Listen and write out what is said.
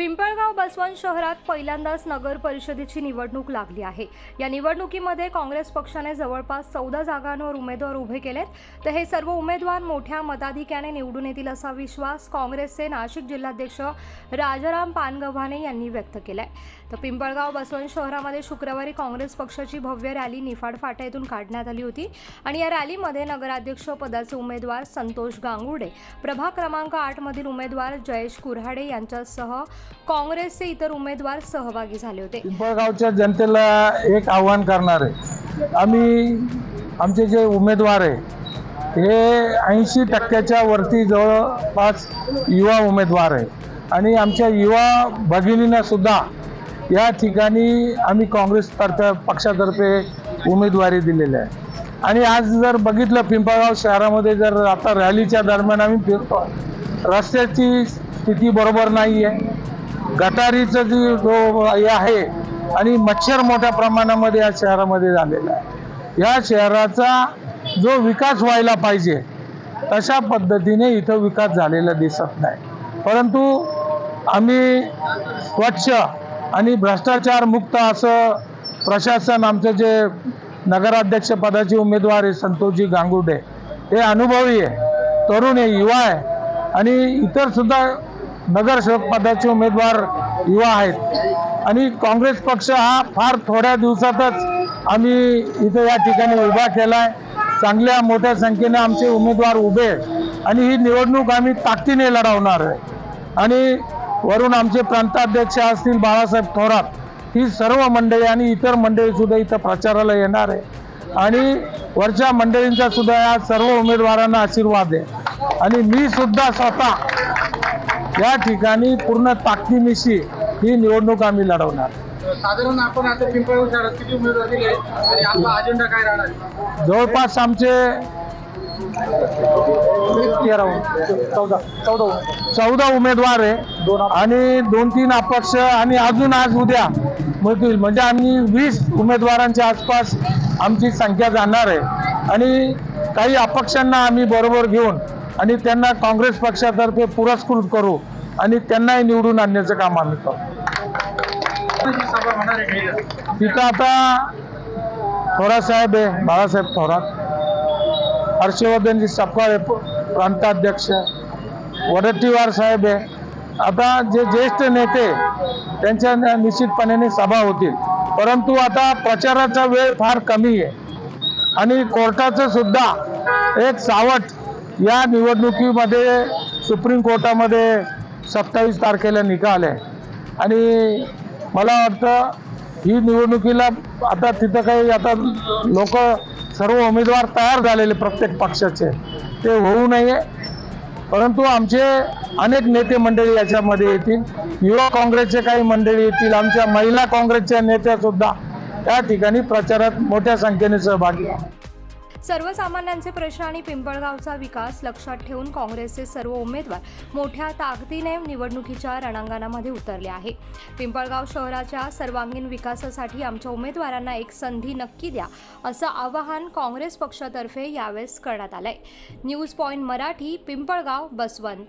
पिंपळगाव बसवंत शहरात पहिल्यांदाच नगर परिषदेची निवडणूक लागली आहे. या निवडणुकीमध्ये काँग्रेस पक्षाने जवळपास चौदा जागांवर उमेदवार उभे केलेत. तर हे सर्व उमेदवार मोठ्या मताधिक्याने निवडून येतील असा विश्वास काँग्रेसचे नाशिक जिल्हाध्यक्ष राजाराम पानगव्हाणे यांनी व्यक्त केलाय. तर पिंपळगाव बसवंत शहरामध्ये शुक्रवारी काँग्रेस पक्षाची भव्य रॅली निफाड फाटा येथून काढण्यात आली होती आणि या रॅलीमध्ये नगराध्यक्ष पदाचे उमेदवार संतोष गांगुडे प्रभाग क्रमांक आठमधील उमेदवार जयेश कुऱ्हाडे यांच्यासह काँग्रेसचे इतर उमेदवार सहभागी झाले होते. पिंपळगावच्या जनतेला एक आव्हान करणार आहे आम्ही आमचे जे उमेदवार आहे हे ऐंशी टक्क्याच्या वरती जवळपास युवा उमेदवार आहे. आणि आमच्या युवा भगिनींना सुद्धा या ठिकाणी आम्ही काँग्रेसतर्फे पक्षातर्फे उमेदवारी दिलेली आहे. आणि आज जर बघितलं पिंपळगाव शहरामध्ये जर आता रॅलीच्या दरम्यान आम्ही फिरतो रस्त्याची स्थिती बरोबर नाही आहे गटारीचं जी जो हे आहे आणि मच्छर मोठ्या प्रमाणामध्ये या शहरामध्ये झालेला आहे. या शहराचा जो विकास व्हायला पाहिजे तशा पद्धतीने इथं विकास झालेला दिसत नाही. परंतु आम्ही स्वच्छ आणि भ्रष्टाचार मुक्त असं प्रशासन आमचं जे नगराध्यक्ष पदाचे उमेदवार आहे संतोषजी गांगुडे हे अनुभवी आहे तरुण आहे युवा आहे आणि इतर सुद्धा नगरसेवक पदाचे उमेदवार युवा आहेत. आणि काँग्रेस पक्ष हा फार थोड्या दिवसातच आम्ही इथं या ठिकाणी उभा केला आहे चांगल्या मोठ्या संख्येने आमचे उमेदवार उभे आणि ही निवडणूक आम्ही ताकदीने लढवणार आहे. आणि वरून आमचे प्रांताध्यक्ष असतील बाळासाहेब थोरात ही सर्व मंडळी आणि इतर मंडळीसुद्धा इथं प्रचाराला येणार आहे. आणि वरच्या मंडळींचा सुद्धा या सर्व उमेदवारांना आशीर्वाद आहे. आणि मी सुद्धा स्वतः या ठिकाणी पूर्ण ताकदीनिशी ही निवडणूक आम्ही लढवणार. साधारण आपण आता पिंपळगाव शहरात किती उमेदवार दिले आणि आपला अजेंडा काय राहणार? जवळपास आमचे तेरा चौदा चौदा चौदा उमेदवार आहे. आणि दोन तीन अपक्ष आणि अजून आज उद्या मिळतील म्हणजे आम्ही वीस उमेदवारांच्या आसपास आमची संख्या जाणार आहे. आणि काही अपक्षांना आम्ही बरोबर घेऊन आणि त्यांना काँग्रेस पक्षातर्फे पुरस्कृत करू आणि त्यांनाही निवडून आणण्याचं काम आम्ही करू तिथं आता थोरात साहेब आहे बाळासाहेब थोरात. हर्षवर्धनजी सपकाळ आहे प्रांताध्यक्ष. वडट्टीवार साहेब आहे. आता जे ज्येष्ठ नेते त्यांच्या निश्चितपणे सभा होतील. परंतु आता प्रचाराचा वेळ फार कमी आहे. आणि कोर्टाचं सुद्धा एक सावट या निवडणुकीमध्ये सुप्रीम कोर्टामध्ये सत्तावीस तारखेला निकाल आहे. आणि मला वाटतं ही निवडणुकीला आता तिथं काही आता लोक सर्व उमेदवार तयार झालेले प्रत्येक पक्षाचे. ते होऊ नये. परंतु आमचे अनेक नेते मंडळी याच्यामध्ये येतील. युवा काँग्रेसचे काही मंडळी येतील. आमच्या महिला काँग्रेसच्या नेत्यासुद्धा त्या ठिकाणी प्रचारात मोठ्या संख्येने सहभागी आहे सर्वसामान्यांचे प्रश्न आणि पिंपळगावचा विकास लक्षात ठेवून काँग्रेसचे सर्व उमेदवार मोठ्या ताकदीने निवडणुकीच्या रणांगणामध्ये उतरले आहे. पिंपळगाव शहराच्या सर्वांगीण विकासासाठी आमच्या उमेदवारांना एक संधी नक्की द्या असं आवाहन काँग्रेस पक्षातर्फे यावेळेस करण्यात आलंय. News point Marathi Pimpalgaon Baswant.